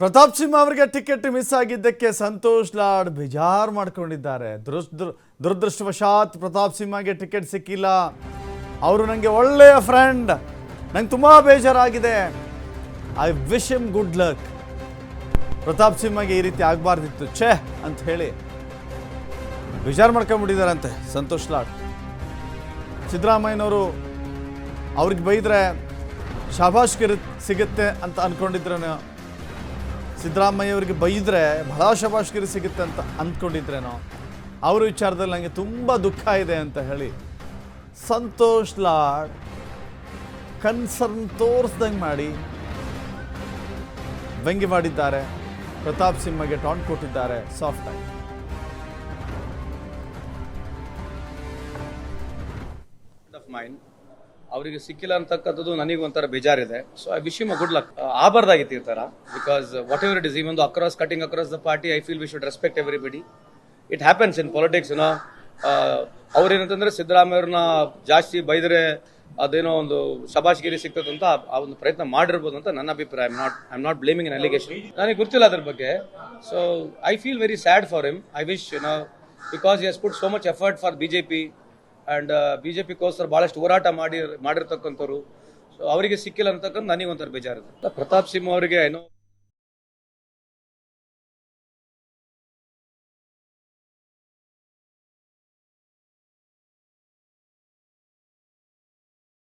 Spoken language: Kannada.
ಪ್ರತಾಪ್ ಸಿಂಹ ಅವರಿಗೆ ಟಿಕೆಟ್ ಮಿಸ್ ಆಗಿದ್ದಕ್ಕೆ ಸಂತೋಷ್ ಲಾಡ್ ಬೇಜಾರು ಮಾಡ್ಕೊಂಡಿದ್ದಾರೆ. ದುರದೃ ದುರದೃಷ್ಟವಶಾತ್ ಪ್ರತಾಪ್ ಸಿಂಹಗೆ ಟಿಕೆಟ್ ಸಿಕ್ಕಿಲ್ಲ. ಅವರು ನನಗೆ ಒಳ್ಳೆಯ ಫ್ರೆಂಡ್ ನಂಗೆ ತುಂಬ ಬೇಜಾರಾಗಿದೆ. I wish him good luck Pratap ಸಿಂಹಗೆ ಈ ರೀತಿ ಆಗಬಾರ್ದಿತ್ತು. ಛೇ ಅಂತ ಹೇಳಿ ಬೇಜಾರು ಮಾಡ್ಕೊಂಡ್ಬಿಟ್ಟಿದ್ದಾರಂತೆ ಸಂತೋಷ್ ಲಾಡ್. ಸಿದ್ದರಾಮಯ್ಯನವರು ಅವ್ರಿಗೆ ಬೈದರೆ ಶಾಬಾಷ್ಗೆ ಸಿಗುತ್ತೆ ಅಂತ ಅನ್ಕೊಂಡಿದ್ರೇನೋ ಸಿದ್ದರಾಮಯ್ಯ ಅವರಿಗೆ ಬೈದರೆ ಬಹಳ ಶಬಾಷ್ಗಿರಿ ಸಿಗುತ್ತೆ ಅಂತ ಅಂದ್ಕೊಂಡಿದ್ರೇನೋ ಅವ್ರ ವಿಚಾರದಲ್ಲಿ ನನಗೆ ತುಂಬ ದುಃಖ ಇದೆ ಅಂತ ಹೇಳಿ ಸಂತೋಷ್ ಲಾಡ್ ಕನ್ಸರ್ನ್ ತೋರಿಸ್ದಂಗೆ ಮಾಡಿ ವ್ಯಂಗ್ಯ ಮಾಡಿದ್ದಾರೆ. ಪ್ರತಾಪ್ ಸಿಂಹಗೆ ಟಾಂಟ್ ಕೊಟ್ಟಿದ್ದಾರೆ. ಸಾಫ್ಟ್ ಆಗಿ. ಮೈಂಡ್ ಅವರಿಗೆ ಸಿಕ್ಕಿಲ್ಲ ಅಂತಕ್ಕಂಥದ್ದು ನನಗೆ ಒಂಥರ ಬೇಜಾರಿದೆ. So I wish you good luck ಆಗಬಾರ್ದಾಗಿತ್ತು ಈ ಥರ because whatever it is ಒಂದು across cutting across the party I feel we should respect everybody it happens in politics ಏನೋ ಅವ್ರೇನಂತಂದ್ರೆ ಸಿದ್ದರಾಮಯ್ಯವ್ರನ್ನ ಜಾಸ್ತಿ ಬೈದರೆ ಅದೇನೋ ಒಂದು ಶಬಾಷ್ಗಿರಿ ಸಿಗ್ತದೆ ಅಂತ ಆ- ಒಂದು ಪ್ರಯತ್ನ ಮಾಡಿರ್ಬೋದು ಅಂತ ನನ್ನ ಅಭಿಪ್ರಾಯ. I not I not blaming in allegation ನನಗೆ ಗೊತ್ತಿಲ್ಲ ಅದ್ರ ಬಗ್ಗೆ. So I feel very sad for him I wish you know because has put so much effort for B J P and B J ಪಿಗೋಸ್ಕರ ಭಾಳಷ್ಟು ಹೋರಾಟ ಮಾಡಿ, ಮಾಡಿರ್ತಕ್ಕಂಥವ್ರು. ಸೊ ಅವರಿಗೆ ಸಿಕ್ಕಿಲ್ಲ ಅಂತಕ್ಕಂಥ ನನಗೆ ಒಂಥರ ಬೇಜಾರಿದೆ. ಪ್ರತಾಪ್ ಸಿಂಹ ಅವರಿಗೆ ಏನೋ